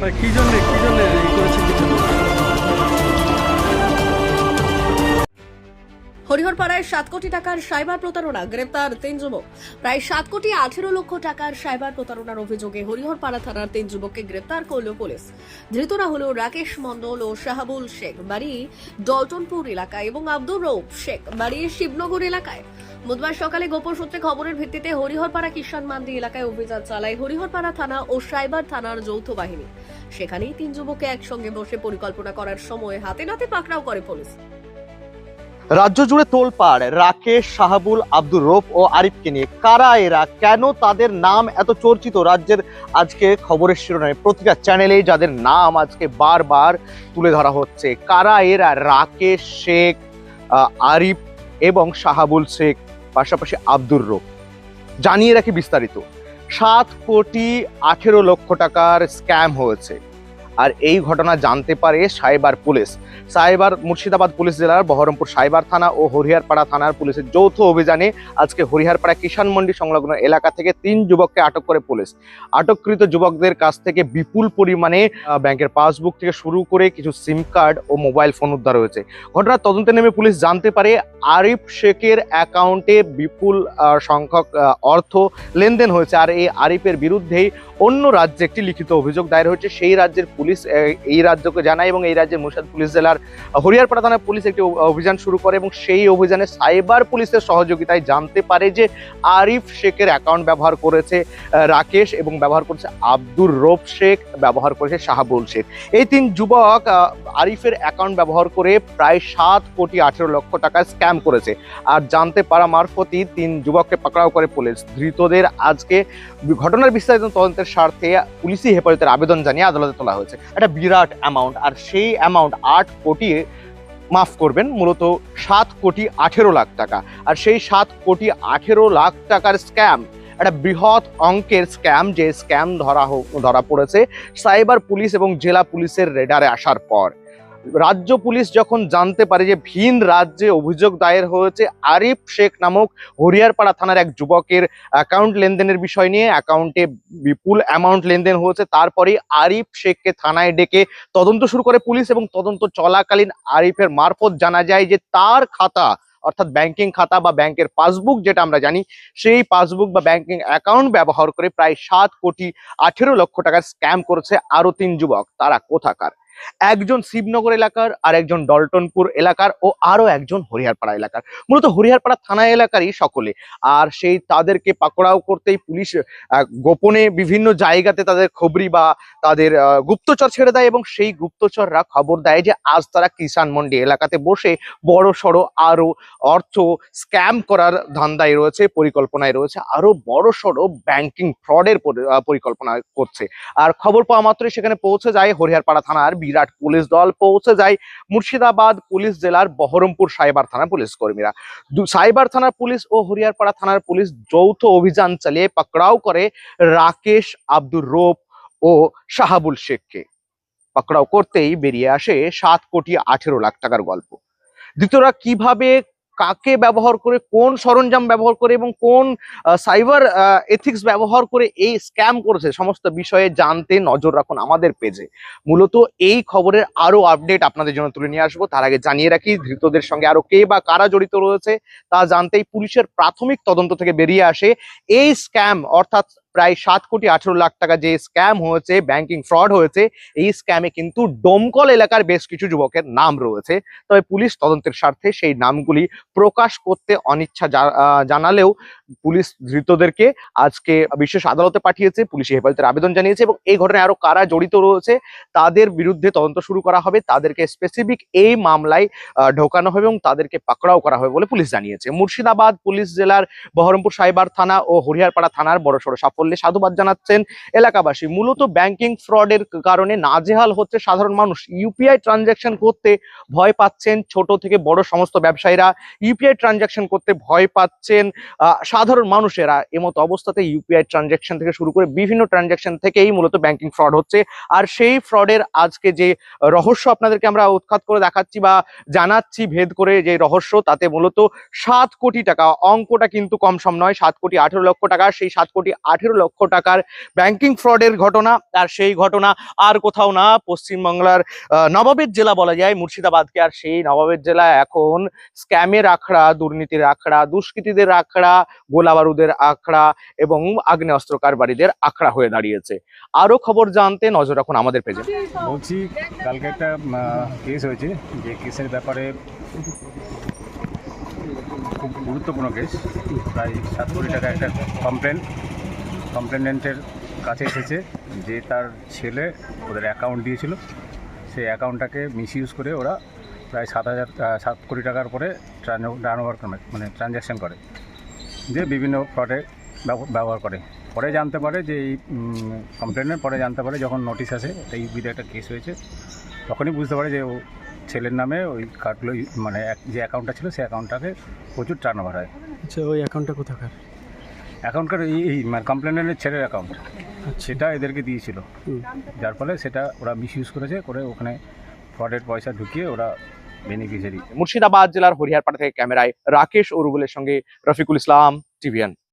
কি জন্য কি জন্য করেছেন? কি হরিহরপাড়ায় সাত কোটি টাকার সাইবার প্রতারণা, গ্রেপ্তার তিন যুবক। প্রায় সাত কোটি আঠেরো লক্ষ টাকার সাইবার প্রতারণার অভিযোগে হরিহরপাড়া থানার তিন যুবককে গ্রেপ্তার করল পুলিশ। ধৃতরা হল রাকেশ মণ্ডল ও শাহাবুল শেখ, বাড়ি ডলটনপুর এলাকায়, এবং আব্দুর রৌফ শেখ, বাড়ি শিবনগর এলাকায়। বুধবার সকালে গোপন সূত্রে খবরের ভিত্তিতে হরিহরপাড়া কিষান মান্দি এলাকায় অভিযান চালায় হরিহরপাড়া থানা ও সাইবার থানার যৌথ বাহিনী। সেখানেই তিন যুবককে একসঙ্গে বসে পরিকল্পনা করার সময় হাতে নাতে পাকড়াও করে পুলিশ। রাজ্য জুড়ে তোলপাড়, রাকেশ, শাহাবুল, আব্দুর রৌফ ও আরিফকে নিয়ে কারা এরা? কেন তাদের নাম এত চর্চিত? রাজ্যের আজকে খবরের শিরোনামে প্রতিটা চ্যানেলেই যাদের নাম আজকে বারবার তুলে ধরা হচ্ছে। কারা এরা? রাকেশ, শেখ আরিফ এবং শাহাবুল শেখ, পাশাপাশি আব্দুর রৌফ। জানিয়ে রাখি বিস্তারিত। সাত কোটি আঠেরো লক্ষ টাকার স্ক্যাম হয়েছে। আর এই ঘটনা জানতে পারে cyber police. Cyber Murshidabad police জেলার বহরমপুর সাইবার থানা ও হরিহারপাড়া থানার পুলিশের যৌথ অভিযানে আজকে হরিহারপাড়া কিষান মন্ডি সংলগ্ন এলাকা থেকে তিন যুবককে আটক করে পুলিশ। আটককৃত যুবকদের কাছ থেকে বিপুল পরিমাণে ব্যাংকের পাসবুক থেকে শুরু করে কিছু সিম কার্ড ও মোবাইল ফোন উদ্ধার হয়েছে। ঘটনার তদন্তে নেমে পুলিশ জানতে পারে, আরিফ শেখের অ্যাকাউন্টে বিপুল সংখ্যক অর্থ লেনদেন হয়েছে। আর এই আরিফের বিরুদ্ধেই অন্য রাজ্যে একটি লিখিত অভিযোগ দায়ের হয়েছে। সেই রাজ্যের পুলিশ আহ, এই রাজ্যকে জানায় এবং এই রাজ্যের মুর্শিদাবাদ পুলিশ জেলার হরিয়ারপাড়া থানার পুলিশ একটি অভিযান শুরু করে এবং সেই অভিযানে সাইবার পুলিশের সহযোগিতায় জানতে পারে যে আরিফ শেখের অ্যাকাউন্ট ব্যবহার করেছে রাকেশ এবং ব্যবহার করেছে আব্দুর রৌফ শেখ ব্যবহার করেছে শাহাবুল শেখ। এই তিন যুবক আরিফের অ্যাকাউন্ট ব্যবহার করে প্রায় সাত কোটি আঠেরো লক্ষ টাকা স্ক্যাম করেছে। আর জানতে পারা মারফতই তিন যুবককে পাকড়াও করে পুলিশ। ধৃতদের আজকে ঘটনার বিস্তারিত তদন্তের স্বার্থে পুলিশি হেফাজতের আবেদন জানিয়ে আদালতে তোলা হয়েছে। একটা বিরাট অ্যামাউন্ট আর সেই অ্যামাউন্ট আট কোটি মাফ করবেন, মূলত সাত কোটি আঠেরো লাখ টাকা। আর সেই সাত কোটি আঠেরো লাখ টাকার স্ক্যাম একটা বৃহৎ অঙ্কের স্ক্যাম যে স্ক্যাম ধরা ধরা পড়েছে সাইবার পুলিশ এবং জেলা পুলিশের রেডারে আসার পর। রাজ্য পুলিশ যখন জানতে পারে যে ভিন রাজ্যে অভিযোগ দায়ের হয়েছে, আরিফ শেখ নামক হরিয়ারপাড়া থানার এক যুবকের অ্যাকাউন্ট লেনদেনের বিষয় নিয়ে অ্যাকাউন্টে বিপুল অ্যামাউন্ট লেনদেন হয়েছে। তারপরে আরিফ শেখকে থানায় ডেকে তদন্ত শুরু করে পুলিশ এবং তদন্ত চলাকালীন আরিফের মারফত জানা যায় যে তার খাতা, অর্থাৎ ব্যাংকিং খাতা বা ব্যাংকের পাসবুক যেটা আমরা জানি, সেই পাসবুক বা ব্যাংকিং অ্যাকাউন্ট ব্যবহার করে প্রায় সাত কোটি আঠেরো লক্ষ টাকার স্ক্যাম করেছে আরও তিন যুবক। তারা কোথাকার? একজন শিবনগর এলাকার আর একজন ডলটনপুর এলাকার ও আরও একজন হরিহারপাড়া এলাকার। মূলত হরিহারপাড়া থানা এলাকারই সকলে। আর সেই তাদেরকে পাকড়াও করতেই পুলিশ গোপনে বিভিন্ন জায়গাতে তাদের খবরি বা তাদের গুপ্তচর ছেড়ে দেয় এবং সেই গুপ্তচররা খবর দেয় যে আজ তারা কিষান মন্ডি এলাকাতে বসে বড় সড়ো আরও অর্থ স্ক্যাম করার ধান্দায় রয়েছে, পরিকল্পনায় রয়েছে আরও বড় সড়ো ব্যাংকিং ফ্রডের পরিকল্পনা করছে। আর খবর পাওয়া মাত্রই সেখানে পৌঁছে যায় হরিহারপাড়া থানার বিরাট পুলিশ দল পৌঁছে যায়। মুর্শিদাবাদ পুলিশ জেলার বহরমপুর সাইবার থানা পুলিশ কর্মীরা। সাইবার থানার পুলিশ ও হরিয়ারপাড়া থানার পুলিশ যৌথ অভিযান চালিয়ে পাকড়াও করে রাকেশ, আব্দুর রোপ ও শাহাবুল শেখকে। পাকড়াও করতেই বেরিয়ে আসে সাত কোটি আঠেরো লাখ টাকার গল্প। দ্বিতীয়রা কীভাবে কাকে ব্যবহার করে, কোন সরঞ্জাম ব্যবহার করে এবং কোন সাইবার এথিক্স ব্যবহার করে এই স্ক্যাম করেছে, সমস্ত বিষয়ে জানতে নজর রাখুন আমাদের পেজে মূলত এই খবরের আরও আপডেট আপনাদের জন্য তুলে নিয়ে আসব। তার আগে জানিয়ে রাখি, ধৃতদের সঙ্গে আরও কে বা কারা জড়িত রয়েছে তা জানতেই পুলিশের প্রাথমিক তদন্ত থেকে বেরিয়ে আসে। এই স্ক্যাম অর্থাৎ প্রায় সাত কোটি আঠেরো লাখ টাকা যে স্ক্যাম হয়েছে ব্যাংকিং ফ্রড হয়েছে, এই স্ক্যামে কিন্তু ডোমকল এলাকার বেশ কিছু যুবকের নাম রয়েছে। তবে পুলিশ তদন্তের স্বার্থে সেই নামগুলি প্রকাশ করতে অনিচ্ছা জানালেও পুলিশ ধৃতদেরকে আজকে বিশেষ আদালতে পাঠিয়েছে, পুলিশি হেফাজতের আবেদন জানিয়েছে এবং এই ঘটনায় আরও কারা জড়িত রয়েছে তাদের বিরুদ্ধে তদন্ত শুরু করা হবে, তাদেরকে স্পেসিফিক এই মামলায় ঢোকানো হবে এবং তাদেরকে পাকড়াও করা হবে বলে পুলিশ জানিয়েছে। মুর্শিদাবাদ পুলিশ জেলার বহরমপুর সাইবার থানা ও হরিয়ারপাড়া থানার বড়সড় সাফল্যে সাধুবাদ জানাচ্ছেন এলাকাবাসী। মূলত ব্যাংকিং ফ্রডের কারণে নাজেহাল হচ্ছে সাধারণ মানুষ। ইউপিআই ট্রানজ্যাকশন করতে ভয় পাচ্ছেন ছোট থেকে বড় সমস্ত ব্যবসায়ীরা। ইউপিআই ট্রানজ্যাকশন করতে ভয় পাচ্ছেন সাধারণ মানুষেরা এমতো অবস্থাতে ইউপিআই ট্রানজ্যাকশন থেকে শুরু করে বিভিন্ন ট্রানজ্যাকশন থেকেই মূলত ব্যাংকিং ফ্রড হচ্ছে। আর সেই ফ্রডের আজকে যে রহস্য আপনাদেরকে আমরা উৎখাত করে দেখাচ্ছি বা জানাচ্ছি ভেদ করে যে রহস্য, তাতে মূলত সাত কোটি টাকা, অঙ্কটা কিন্তু কম সম নয়, সাত কোটি আঠেরো লক্ষ টাকা। সেই সাত কোটি আঠেরো লক্ষ টাকার ব্যাংকিং ফ্রডের ঘটনা, আর সেই ঘটনা আর কোথাও না। পশ্চিমবাংলার নবাবের জেলা বলা যায়, মুর্শিদাবাদকে। আর সেই নবাবের জেলা এখন স্ক্যামের আখড়া, দুর্নীতির আখড়া, দুষ্কৃতীদের আখড়া গোলা বারুদের আখড়া এবং আগ্নেয়াস্ত্র কারবারিদের আখড়া হয়ে দাঁড়িয়েছে। আরও খবর জানতে নজর রাখুন আমাদের পেজে। বলছি, কালকে একটা কেস হয়েছে যে কেসের ব্যাপারে খুব গুরুত্বপূর্ণ কেস প্রায় সাত কোটি টাকা একটা কমপ্লেন কমপ্লেনেন্টের কাছে এসেছে যে তার ছেলে ওদের অ্যাকাউন্ট দিয়েছিল। সেই অ্যাকাউন্টটাকে মিস ইউজ করে ওরা প্রায় সাত হাজার সাত কোটি টাকার পরে টার্ন ওভার মানে ট্রানজ্যাকশন করে। যে বিভিন্ন ফ্রডে ব্যবহার করে। পরে জানতে পারে যে এই কমপ্লেনের পরে জানতে পারে যখন নোটিশ আসে এই বিধে একটা কেস হয়েছে তখনই বুঝতে পারে যে ও ছেলের নামে ওই কার্ডগুলো মানে যে অ্যাকাউন্টটা ছিল সেই অ্যাকাউন্টটাকে প্রচুর টার্ন ওভার হয়। আচ্ছা ওই অ্যাকাউন্টটা কোথাকার? অ্যাকাউন্টকার এই এই মানে কমপ্লেনের ছেলের অ্যাকাউন্ট আচ্ছা। সেটা এদেরকে দিয়েছিল। যার ফলে সেটা ওরা মিস ইউজ করেছে করে ওখানে ফ্রডের পয়সা ঢুকিয়ে ওরা মুর্শিদাবাদ জেলার হরিহারপাড়া থেকে ক্যামেরায় রাকেশ ও রুবেলের সঙ্গে রফিকুল ইসলাম টিভিএন